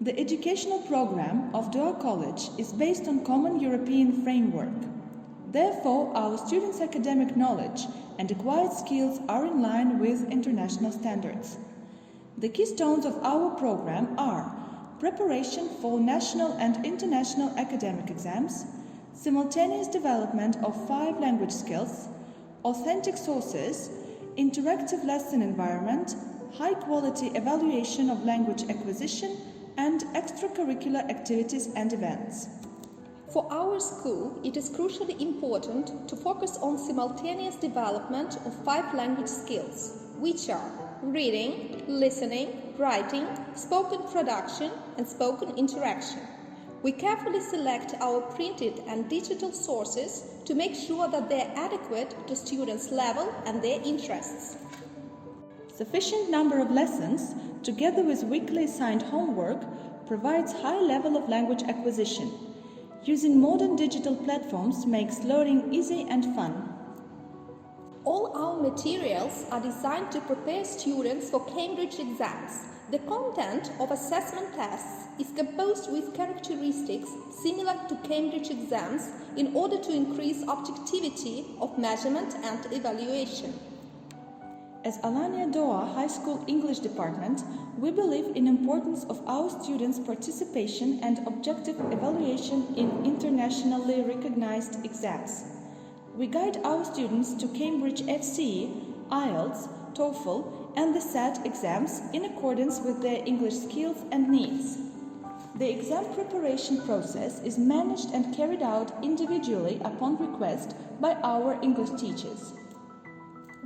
The educational program of Doha College is based on common European framework. Therefore, our students' academic knowledge and acquired skills are in line with international standards. The keystones of our program are preparation for national and international academic exams, simultaneous development of five language skills, authentic sources, interactive lesson environment, high quality evaluation of language acquisition, and extracurricular activities and events. For our school, it is crucially important to focus on simultaneous development of five language skills, which are reading, listening, writing, spoken production, and spoken interaction. We carefully select our printed and digital sources to make sure that they are adequate to students' level and their interests. Sufficient number of lessons, together with weekly assigned homework, provides high level of language acquisition. Using modern digital platforms makes learning easy and fun. All our materials are designed to prepare students for Cambridge exams. The content of assessment tests is composed with characteristics similar to Cambridge exams in order to increase objectivity of measurement and evaluation. As Alanya Doha High School English Department, we believe in importance of our students' participation and objective evaluation in internationally recognized exams. We guide our students to Cambridge FCE, IELTS, TOEFL, and the SAT exams in accordance with their English skills and needs. The exam preparation process is managed and carried out individually upon request by our English teachers.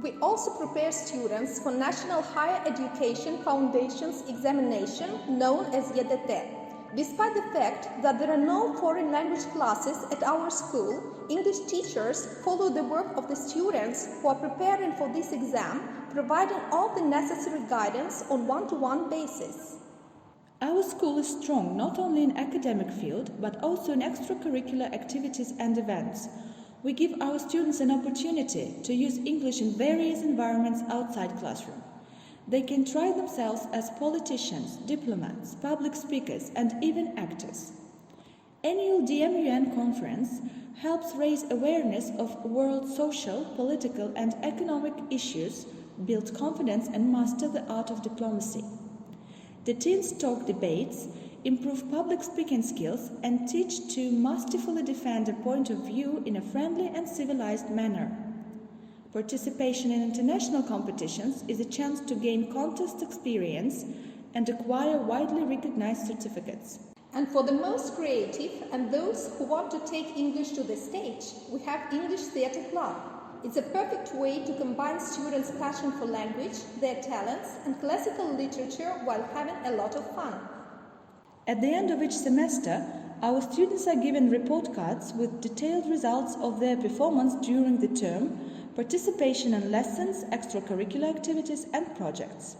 We also prepare students for National Higher Education Foundation's examination known as YEDT. Despite the fact that there are no foreign language classes at our school, English teachers follow the work of the students who are preparing for this exam, providing all the necessary guidance on one-to-one basis. Our school is strong not only in academic field but also in extracurricular activities and events. We give our students an opportunity to use English in various environments outside classroom. They can try themselves as politicians, diplomats, public speakers, and even actors. Annual DMUN conference helps raise awareness of world social, political, and economic issues, build confidence, and master the art of diplomacy. The teens talk debates, improve public speaking skills, and teach to masterfully defend a point of view in a friendly and civilized manner. Participation in international competitions is a chance to gain contest experience and acquire widely recognized certificates. And for the most creative and those who want to take English to the stage, we have English Theatre Club. It's a perfect way to combine students' passion for language, their talents, and classical literature while having a lot of fun. At the end of each semester, our students are given report cards with detailed results of their performance during the term, participation in lessons, extracurricular activities, and projects.